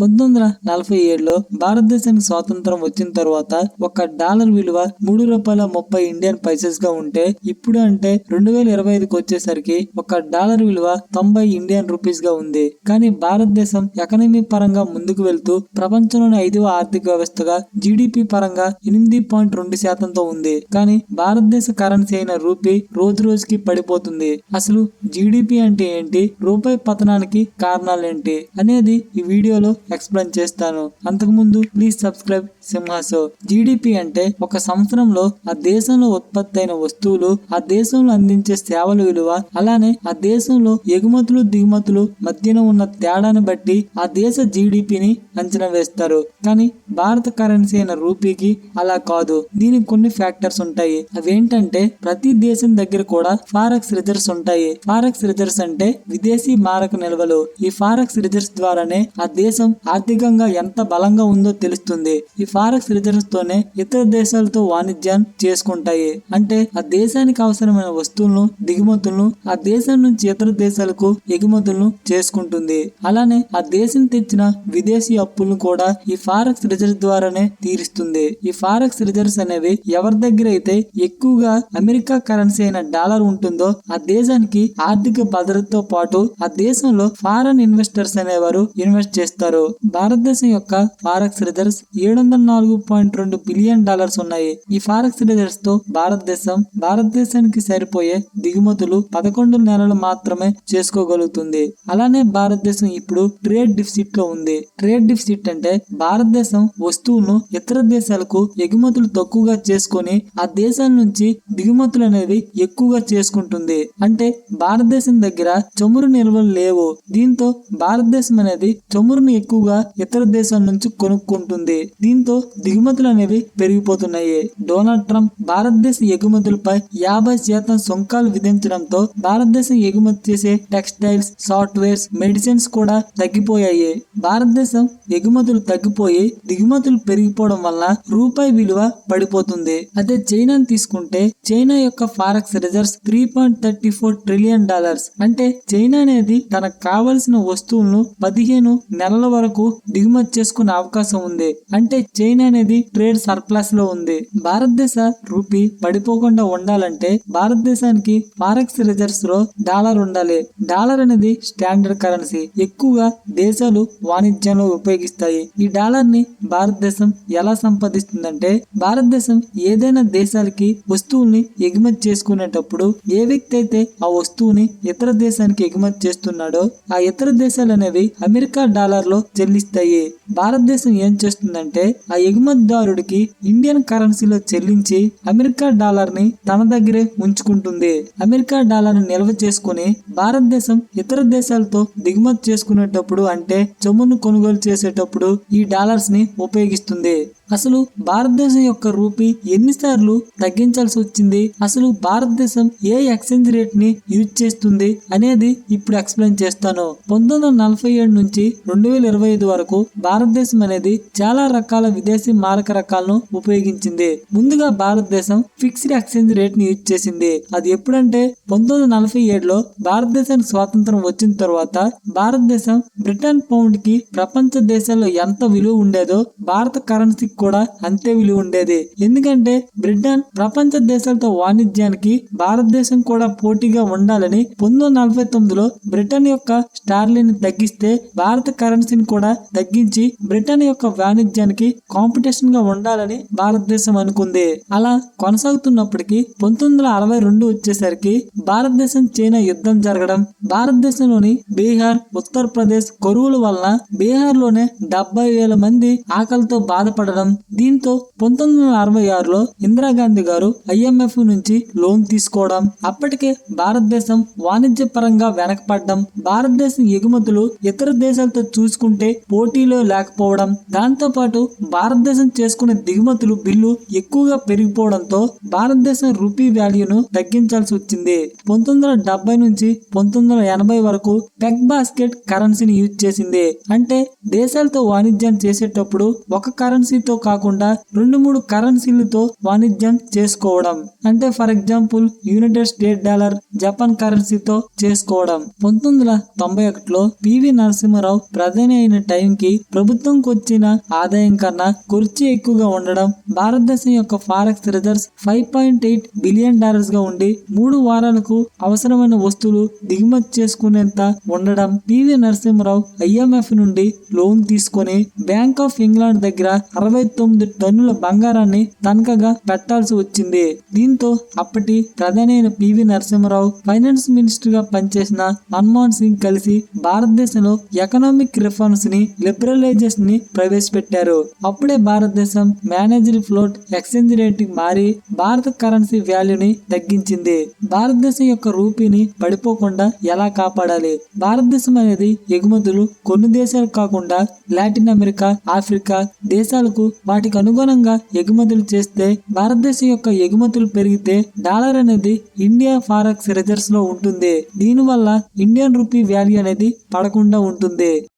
పంతొమ్మిది వందల నలభై ఏడులో భారతదేశానికి స్వాతంత్రం వచ్చిన తర్వాత ఒక డాలర్ విలువ మూడు రూపాయల ముప్పై ఇండియన్ పైసెస్గా ఉంటే ఇప్పుడు అంటే రెండు వేల ఇరవై ఐదుకి వచ్చేసరికి ఒక డాలర్ విలువ తొంభై ఇండియన్ రూపీస్గా ఉంది. కానీ భారతదేశం ఎకనమీ పరంగా ముందుకు వెళ్తూ ప్రపంచంలోని ఐదవ ఆర్థిక వ్యవస్థగా జీడిపి పరంగా ఎనిమిది పాయింట్ రెండు శాతంతో ఉంది. కానీ భారతదేశ కరెన్సీ అయిన రూపీ రోజు రోజుకి పడిపోతుంది. అసలు జీడిపి అంటే ఏంటి? రూపాయి పతనానికి కారణాలేంటి అనేది ఈ వీడియోలో ఎక్స్ప్లెయిన్ చేస్తాను. అంతకుముందు ప్లీజ్ సబ్స్క్రైబ్ సింహాసో. జీడిపి అంటే ఒక సంవత్సరంలో ఆ దేశంలో ఉత్పత్తి అయిన వస్తువులు ఆ దేశంలో అందించే సేవల విలువ అలానే ఆ దేశంలో ఎగుమతులు దిగుమతులు మధ్యన ఉన్న తేడాను బట్టి ఆ దేశ జీడిపిని అంచనా వేస్తారు. కానీ భారత కరెన్సీ అయిన రూపీకి అలా కాదు. దీనికి కొన్ని ఫ్యాక్టర్స్ ఉంటాయి. అవేంటంటే ప్రతి దేశం దగ్గర కూడా ఫారెక్స్ రిజర్వ్స్ ఉంటాయి. ఫారెక్స్ రిజర్వ్స్ అంటే విదేశీ మారక నిల్వలు. ఈ ఫారెక్స్ రిజర్వ్స్ ద్వారానే ఆ దేశం ఆర్థికంగా ఎంత బలంగా ఉందో తెలుస్తుంది. ఈ ఫారెక్స్ రిజర్వ్స్ తోనే ఇతర దేశాలతో వాణిజ్యం చేసుకుంటాయి. అంటే ఆ దేశానికి అవసరమైన వస్తువులను దిగుమతులను ఆ దేశం నుంచి ఇతర దేశాలకు ఎగుమతులను చేసుకుంటుంది. అలానే ఆ దేశం తెచ్చిన విదేశీ అప్పులను కూడా ఈ ఫారెక్స్ రిజర్వ్ ద్వారానే తీరుస్తుంది. ఈ ఫారెక్స్ రిజర్వ్స్ అనేవి ఎవరి దగ్గర అయితే ఎక్కువగా అమెరికా కరెన్సీ అయిన డాలర్ ఉంటుందో ఆ దేశానికి ఆర్థిక భద్రతతో పాటు ఆ దేశంలో ఫారెన్ ఇన్వెస్టర్స్ అనేవారు ఇన్వెస్ట్ చేస్తారు. భారతదేశం యొక్క ఫారెక్స్ రిజర్వ్స్ ఏడు వందల నాలుగు పాయింట్ రెండు బిలియన్ డాలర్స్ ఉన్నాయి. ఈ ఫారెక్స్ రిజర్వ్స్తో భారతదేశం భారతదేశానికి సరిపోయే దిగుమతులు పదకొండు నెలలు మాత్రమే చేసుకోగలుగుతుంది. అలానే భారతదేశం ఇప్పుడు ట్రేడ్ డిఫిసిట్లో ఉంది. ట్రేడ్ డిఫిసిట్ అంటే భారతదేశం వస్తువులను ఇతర దేశాలకు ఎగుమతులు తక్కువగా చేసుకొని ఆ దేశాల నుంచి దిగుమతులు అనేవి ఎక్కువగా చేసుకుంటుంది. అంటే భారతదేశం దగ్గర చమురు నిల్వలు లేవు. దీంతో భారతదేశం అనేది చమురును ఎక్కువగా ఇతర దేశాల నుంచి కొనుక్కుంటుంది. దీంతో దిగుమతులు అనేవి పెరిగిపోతున్నాయి. డొనాల్డ్ ట్రంప్ భారతదేశ ఎగుమతులపై యాభై శాతం సుంకాలు విధించడంతో భారతదేశం ఎగుమతి చేసే టెక్స్టైల్స్ సాఫ్ట్వేర్స్ మెడిసిన్స్ కూడా తగ్గిపోయాయి. భారతదేశం ఎగుమతులు తగ్గిపోయి దిగుమతులు పెరిగిపోవడం వల్ల రూపాయి విలువ పడిపోతుంది. అదే చైనాని తీసుకుంటే చైనా యొక్క forex reserves three point thirty four trillion dollars. అంటే చైనా అనేది తనకు కావలసిన వస్తువులను పదిహేను నెలల వరకు దిగుమతి చేసుకునే అవకాశం ఉంది. అంటే చైనా అనేది ట్రేడ్ సర్ప్లస్లో ఉంది. భారతదేశ రూపీ పడిపోకుండా ఉండాలంటే భారతదేశానికి ఫారెక్స్ రిజర్వ్స్లో డాలర్ ఉండాలి. డాలర్ అనేది స్టాండర్డ్ కరెన్సీ. ఎక్కువగా దేశాలు వాణిజ్యంలో ఉపయోగిస్తాయి. ఈ డాలర్ని భారతదేశం ఎలా సంపాదిస్తుందంటే భారతదేశం ఏదైనా దేశాలకి వస్తువుల్ని ఎగుమతి చేసుకునేటప్పుడు ఏ వ్యక్తి అయితే ఆ వస్తువుని ఇతర దేశానికి ఎగుమతి చేస్తున్నాడో ఆ ఇతర దేశాలు అనేవి అమెరికా డాలర్లో చెల్లిస్తాయి. భారతదేశం ఏం చేస్తుందంటే ఆ ఎగుమతిదారుడికి ఇండియన్ కరెన్సీలో చెల్లించి అమెరికా డాలర్ని తన దగ్గరే ఉంచుకుంటుంది. అమెరికా డాలర్ని నిల్వ చేసుకుని భారతదేశం ఇతర దేశాలతో దిగుమతి చేసుకునేటప్పుడు అంటే చొమ్మును కొనుగోలు చేసేటప్పుడు ఈ డాలర్స్ని ఉపయోగిస్తుంది. అసలు భారతదేశం యొక్క రూపీ ఎన్నిసార్లు తగ్గించాల్సి వచ్చింది? అసలు భారతదేశం ఏ ఎక్స్చేంజ్ రేట్ని యూజ్ చేస్తుంది అనేది ఇప్పుడు ఎక్స్ప్లెయిన్ చేస్తాను. పంతొమ్మిది వందల నలభై ఏడు నుంచి రెండు వేల ఇరవై ఐదు వరకు భారతదేశం అనేది చాలా రకాల విదేశీ మారక రకాలను ఉపయోగించింది. ముందుగా భారతదేశం ఫిక్స్డ్ ఎక్స్చేంజ్ రేట్ని యూజ్ చేసింది. అది ఎప్పుడంటే పంతొమ్మిది వందల నలభై ఏడులో భారతదేశానికి స్వాతంత్రం వచ్చిన తర్వాత భారతదేశం బ్రిటన్ పౌండ్కి ప్రపంచ దేశాల్లో ఎంత విలువ ఉండేదో భారత కరెన్సీ కూడా అంతే విలువ ఉండేది. ఎందుకంటే బ్రిటన్ ప్రపంచ దేశాలతో వాణిజ్యానికి భారతదేశం కూడా పోటీగా ఉండాలని పంతొమ్మిది వందల నలభై తొమ్మిదిలో బ్రిటన్ యొక్క స్టార్లీని తగ్గిస్తే భారత కరెన్సీని కూడా తగ్గించి బ్రిటన్ యొక్క వాణిజ్యానికి కాంపిటీషన్గా ఉండాలని భారతదేశం అనుకుంది. అలా కొనసాగుతున్నప్పటికీ పంతొమ్మిది వందల అరవై రెండు వచ్చేసరికి భారతదేశం చైనా యుద్ధం జరగడం భారతదేశంలోని బీహార్ ఉత్తరప్రదేశ్ కరువుల వలన బీహార్లోనే డెబ్బై వేల మంది ఆకలితో బాధపడడం దీంతో పంతొమ్మిది వందల అరవై ఆరులో ఇందిరాగాంధీ గారు ఐఎంఎఫ్ నుంచి లోన్ తీసుకోవడం అప్పటికే భారతదేశం వాణిజ్య పరంగా వెనకపడడం భారతదేశం ఎగుమతులు ఇతర దేశాలతో చూసుకుంటే పోటీలో లేకపోవడం దాంతో పాటు భారతదేశం చేసుకునే దిగుమతులు బిల్లు ఎక్కువగా పెరిగిపోవడంతో భారతదేశం రూపీ వాల్యూను తగ్గించాల్సి వచ్చింది. పంతొమ్మిది వందల డెబ్బై నుంచి పంతొమ్మిది వందల ఎనభై వరకు పెగ్ బాస్కెట్ కరెన్సీని యూజ్ చేసింది. అంటే దేశాలతో వాణిజ్యం చేసేటప్పుడు ఒక కరెన్సీతో కాకుండా రెండు మూడు కరెన్సీలతో వాణిజ్యం చేసుకోవడం. అంటే for example United State dollar Japan కరెన్సీతో చేసుకోవడం. పంతొమ్మిది వందల తొంభై ఒకటిలో పివి నరసింహారావు ప్రధాని అయిన టైంకి ప్రభుత్వంకి వచ్చిన ఆదాయం కన్నా ఖర్చు ఎక్కువగా ఉండడం భారతదేశం యొక్క forex reserves five point eight billion డాలర్స్గా ఉండి మూడు వారాలకు అవసరమైన వస్తువులు దిగుమతి చేసుకునేంత ఉండడం పివి నరసింహారావు ఐఎంఎఫ్ నుండి లోన్ తీసుకొని బ్యాంక్ ఆఫ్ ఇంగ్లాండ్ దగ్గర అరవై తొమ్మిది టన్నుల బంగారాన్ని తనఖాగా పెట్టాల్సి వచ్చింది. దీంతో అప్పటి ప్రధానైన పివి నరసింహారావు ఫైనాన్స్ మినిస్టర్గా పనిచేసిన మన్మోహన్ సింగ్ కలిసి భారతదేశంలో ఎకనామిక్ రిఫార్మ్స్ని లిబరలైజేషన్ని ప్రవేశపెట్టారు. అప్పుడే భారతదేశం మేనేజర్ ఫ్లోట్ ఎక్స్చేంజ్ రేట్ మారి భారత కరెన్సీ వాల్యూని తగ్గించింది. భారతదేశం యొక్క రూపీని పడిపోకుండా ఎలా కాపాడాలి? భారతదేశం అనేది ఎగుమతులు కొన్ని దేశాలు కాకుండా లాటిన్ అమెరికా ఆఫ్రికా దేశాలకు వాటికి అనుగుణంగా ఎగుమతులు చేస్తే భారతదేశం యొక్క ఎగుమతులు పెరిగితే డాలర్ అనేది ఇండియా ఫారెక్స్ రిజర్వ్స్లో ఉంటుంది. దీనివల్ల ఇండియన్ రూపీ వాల్యూ అనేది పడకుండా ఉంటుంది.